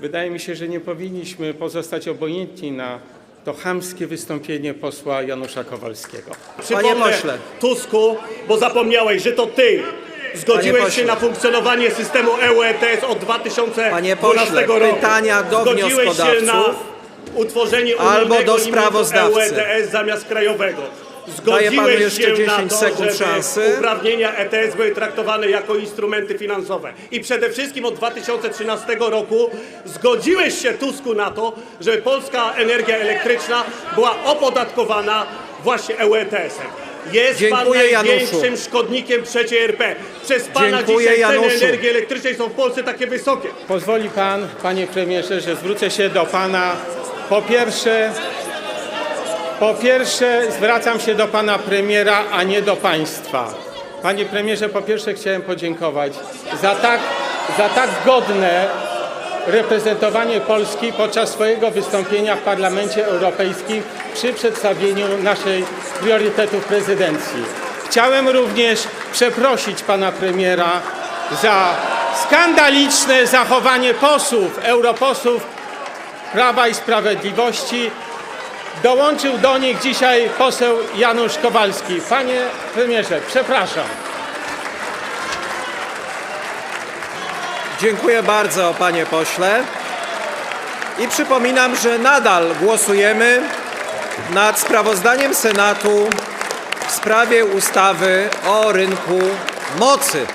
Wydaje mi się, że nie powinniśmy pozostać obojętni na to chamskie wystąpienie posła Janusza Kowalskiego. Przypomnę pośle. Tusku, bo zapomniałeś, że to ty zgodziłeś pośle. się na funkcjonowanie systemu EU ETS od 2012 Panie pośle, roku. pytania do zgodziłeś się na wnioskodawców utworzenie albo unijnego do limitu sprawozdawcy. EU ETS zamiast krajowego. Daję panu Zgodziłeś jeszcze się 10 na to, sekund żeby szansy. uprawnienia ETS były traktowane jako instrumenty finansowe. I przede wszystkim od 2013 roku zgodziłeś się, Tusku, na to, żeby polska energia elektryczna była opodatkowana właśnie EU ETS-em. Jest pan Dziękuję, największym Januszu. szkodnikiem trzeciej RP. Przez pana Dziękuję, dzisiaj ceny Januszu. energii elektrycznej są w Polsce takie wysokie. Pozwoli pan, panie premierze, że zwrócę się do pana. Po pierwsze, po pierwsze zwracam się do pana premiera, a nie do państwa. Panie premierze, po pierwsze chciałem podziękować za tak, za tak godne reprezentowanie Polski podczas swojego wystąpienia w Parlamencie Europejskim przy przedstawieniu naszej priorytetów prezydencji. Chciałem również przeprosić pana premiera za skandaliczne zachowanie posłów, europosłów Prawa i Sprawiedliwości. Dołączył do nich dzisiaj poseł Janusz Kowalski. Panie premierze, przepraszam. Dziękuję bardzo, panie pośle. I przypominam, że nadal głosujemy nad sprawozdaniem Senatu w sprawie ustawy o rynku mocy.